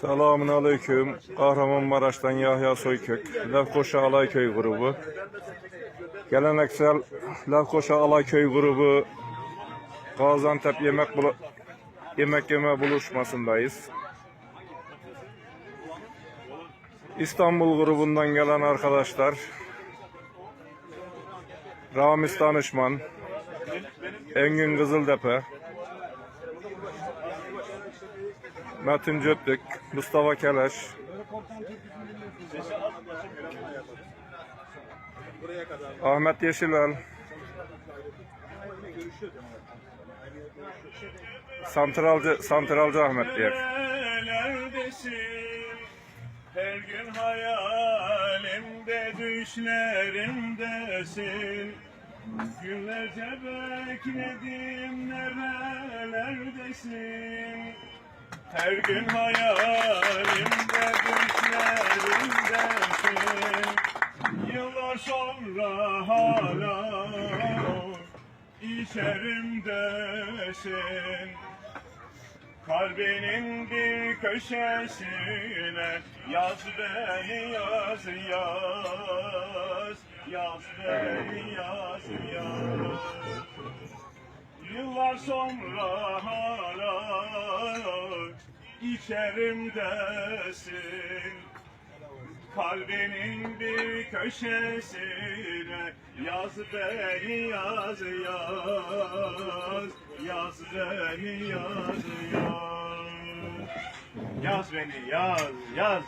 Selamun Aleyküm. Kahramanmaraş'tan Yahya Soykök. Lefkoşa Alayköy grubu. Geleneksel Lefkoşa Alayköy grubu Gaziantep yemek bulu yemek yeme buluşmasındayız. İstanbul grubundan gelen arkadaşlar Ramiz Danışman, Engin Kızıltepe, Metin Cöplük, Mustafa Keleş, Ahmet Yeşilel, Santralcı, Santralcı Ahmet diye. Her gün hayalimde düşlerimdesin Günlerce bekledim nerelerdesin? Her gün hayalimde düşlerimdesin. Yıllar sonra hala içerimdesin. Kalbinin bir köşesine yaz beni yaz yaz Yaz beni yaz yaz sonra hala içerimdesin. Kalbinin bir köşesine yaz beni yaz yaz. Yaz beni yaz yaz. Yaz beni yaz. Yaz.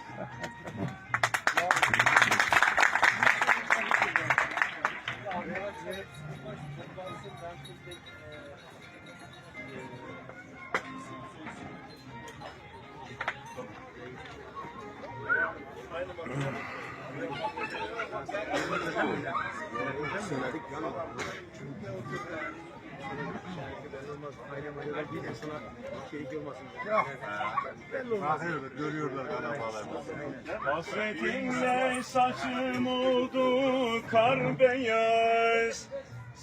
Hasretinle saçım oldu kar beyaz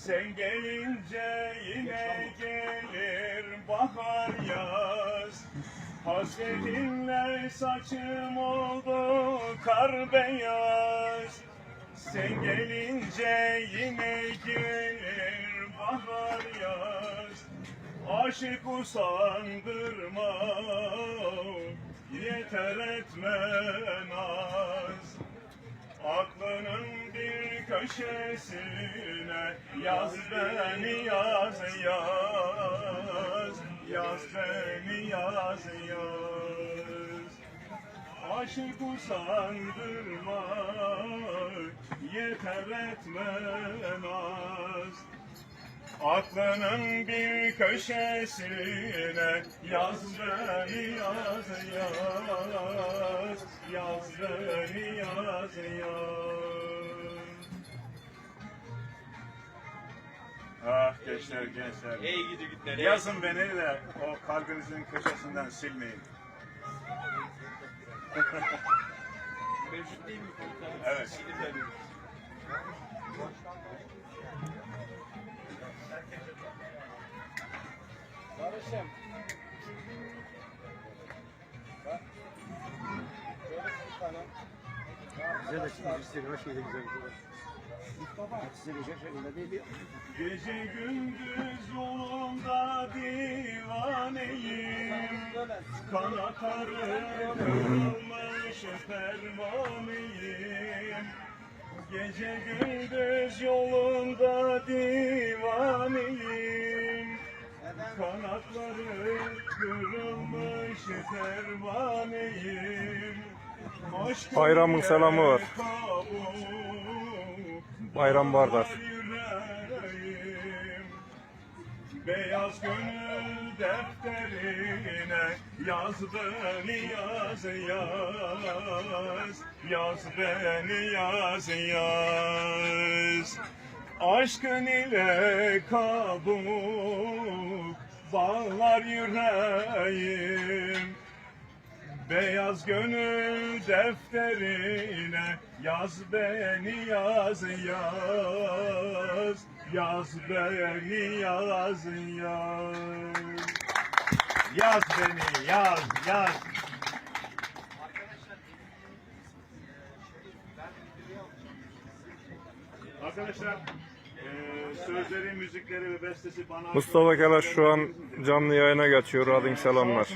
Sen gelince yine gelir bahar yaz. Hasretinle saçım oldu kar beyaz. Sen gelince yine gelir bahar yaz. Aşık usandırma Yeter etme naz bir köşesine Yaz beni yaz yaz. Yaz beni yaz yaz. Aşık usandırma Yeter etme naz Aklının bir köşesine yaz beni yaz yaz. Yaz beni yaz yaz Ah gençler gençler Ey gidi gitler. Yazın beni de o kalbinizin köşesinden silmeyin Mevcut değil mi? Evet. Barış'ım. Bak. Bir. Bize de şimdi gösteriyor. Her şey de güzel güzel. Gece gündüz yolunda divaneyim. Kanatları kırılmış pervaneyim Gece gündüz yolunda divaneyim Kanatları kırılmış pervaneyim Aşkın Bayramın selamı var. Bayram Bardar. Beyaz gönül defterine yaz beni yaz yaz Yaz beni yaz yaz Aşkın ile kabuk bağlar yüreğim Beyaz gönül defterine yaz beni yaz yaz Yaz beni yaz yaz. Yaz beni yaz yaz. Arkadaşlar eee sözleri, müzikleri ve bestesi bana Mustafa Keleş şu an canlı yayına geçiyor. Adın selamlar.